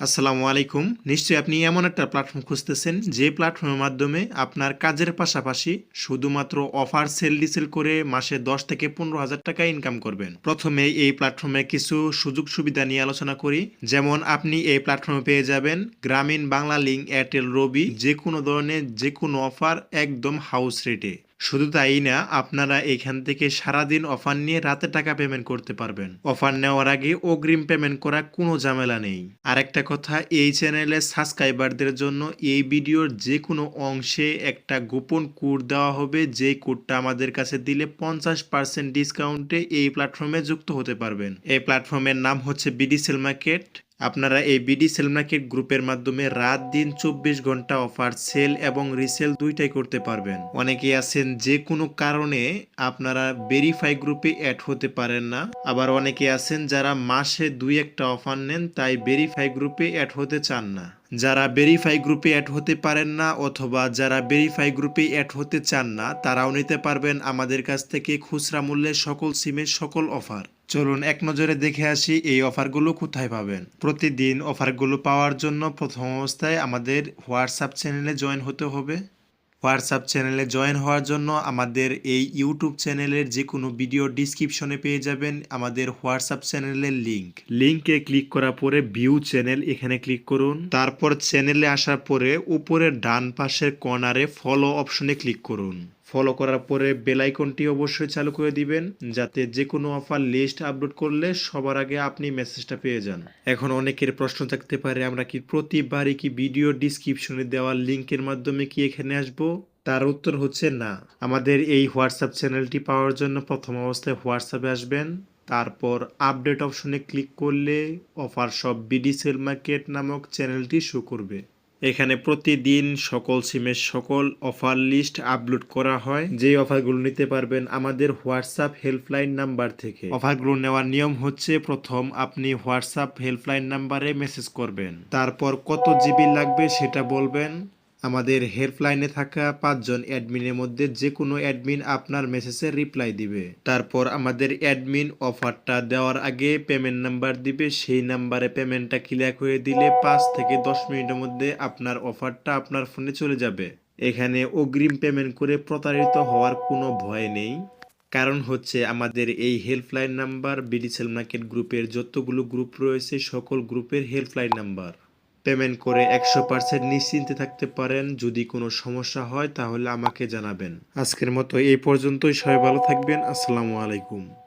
আসসালামু আলাইকুম। নিশ্চয়ই আপনি এমন একটা প্ল্যাটফর্ম খুঁজতেছেন, যে প্ল্যাটফর্মের মাধ্যমে আপনার কাজের পাশাপাশি শুধুমাত্র অফার সেল ডিসেল করে মাসে দশ থেকে পনেরো হাজার টাকা ইনকাম করবেন। প্রথমে এই প্ল্যাটফর্মে কিছু সুযোগ সুবিধা নিয়ে আলোচনা করি। যেমন আপনি এই প্ল্যাটফর্মে পেয়ে যাবেন গ্রামীণ বাংলা লিঙ্ক এয়ারটেল রবি যে কোনো ধরনের যে কোনো অফার একদম হাউস রেটে শুধু তাই না, আপনারা এখান থেকে সারাদিন অফার নিয়ে রাতে টাকা পেমেন্ট করতে পারবেন। অফার নেওয়ার আগে অগ্রিম পেমেন্ট করা কোনো ঝামেলা নেই। আরেকটা কথা, এই চ্যানেলের সাবস্ক্রাইবারদের জন্য এই ভিডিওর যে কোনো অংশে একটা গোপন কোড দেওয়া হবে। যে কোডটা আমাদের কাছে দিলে পঞ্চাশ পার্সেন্ট ডিসকাউন্টে এই প্ল্যাটফর্মে যুক্ত হতে পারবেন। এই প্ল্যাটফর্মের নাম হচ্ছে বিডি সেল মার্কেট আপনারা এই বিডি সেল মার্কেট গ্রুপের মাধ্যমে রাত দিন চব্বিশ ঘণ্টা অফার সেল এবং রিসেল দুইটাই করতে পারবেন। অনেকে আছেন যে কোনো কারণে আপনারা ভেরিফাই গ্রুপে অ্যাড হতে পারেন না। আবার অনেকে আছেন যারা মাসে দুই একটা অফার নেন, তাই ভেরিফাই গ্রুপে অ্যাড হতে চান না। যারা ভেরিফাই গ্রুপে অ্যাড হতে পারেন না অথবা যারা ভেরিফাই গ্রুপে অ্যাড হতে চান না, তারাও নিতে পারবেন আমাদের কাছ থেকে খুচরা মূল্যে সকল সিমের সকল অফার চলুন এক নজরে দেখে আসি এই অফারগুলো কোথায় পাবেন। প্রতিদিন অফারগুলো পাওয়ার জন্য প্রথম অবস্থায় আমাদের হোয়াটসঅ্যাপ চ্যানেলে জয়েন হতে হবে। হোয়াটসঅ্যাপ চ্যানেলে জয়েন হওয়ার জন্য আমাদের এই ইউটিউব চ্যানেলের যে কোনো ভিডিও ডিসক্রিপশনে পেয়ে যাবেন আমাদের হোয়াটসঅ্যাপ চ্যানেলের লিঙ্ক লিঙ্কে ক্লিক করার পরে ভিউ চ্যানেল এখানে ক্লিক করুন। তারপর চ্যানেলে আসার পরে উপরের ডান পাশের কর্নারে ফলো অপশনে ক্লিক করুন। ফলো করার পরে বেল আইকনটি অবশ্যই চালু করে দিবেন, যাতে যে কোনো অফার লিস্ট আপলোড করলে সবার আগে আপনি মেসেজটা পেয়ে যান। এখন অনেকের প্রশ্ন থাকতে পারে, আমরা কি প্রতিবারই কি ভিডিও ডিসক্রিপশনে দেওয়া লিঙ্কের মাধ্যমে কি এখানে আসব? তার উত্তর হচ্ছে না। আমাদের এই হোয়াটসঅ্যাপ চ্যানেলটি পাওয়ার জন্য প্রথম অবস্থায় হোয়াটসঅ্যাপে আসবেন, তারপর আপডেট অপশনে ক্লিক করলে অফার সব বিডি সেল মার্কেট নামক চ্যানেলটি শো করবে। এখানে প্রতিদিন সকল সিমের সকল অফার লিস্ট আপলোড করা হয়। যে অফারগুলো নিতে পারবেন আমাদের হোয়াটসঅ্যাপ হেল্পলাইন নাম্বার থেকে। অফারগুলো নেওয়ার নিয়ম হচ্ছে প্রথম আপনি হোয়াটসঅ্যাপ হেল্পলাইন নাম্বারে মেসেজ করবেন। তারপর কত জিবি লাগবে সেটা বলবেন। আমাদের হেল্পলাইনে থাকা পাঁচজন অ্যাডমিনের মধ্যে যে কোনো অ্যাডমিন আপনার মেসেজে রিপ্লাই দিবে। তারপর আমাদের অ্যাডমিন অফারটা দেওয়ার আগে পেমেন্ট নাম্বার দিবে, সেই নাম্বারে পেমেন্টটা ক্লিয়ার করে দিলে পাঁচ থেকে দশ মিনিটের মধ্যে আপনার অফারটা আপনার ফোনে চলে যাবে। এখানে অগ্রিম পেমেন্ট করে প্রতারিত হওয়ার কোনো ভয় নেই। কারণ হচ্ছে আমাদের এই হেল্পলাইন নাম্বার বিডিসেল মার্কেট গ্রুপের যতগুলো গ্রুপ রয়েছে, সকল গ্রুপের হেল্পলাইন নাম্বার। পেমেন্ট করে একশো পার্সেন্ট নিশ্চিন্তে থাকতে পারেন। যদি কোনো সমস্যা হয়, তাহলে আমাকে জানাবেন। আজকের মতো এই পর্যন্তই। সবাই ভালো থাকবেন। আসসালামু আলাইকুম।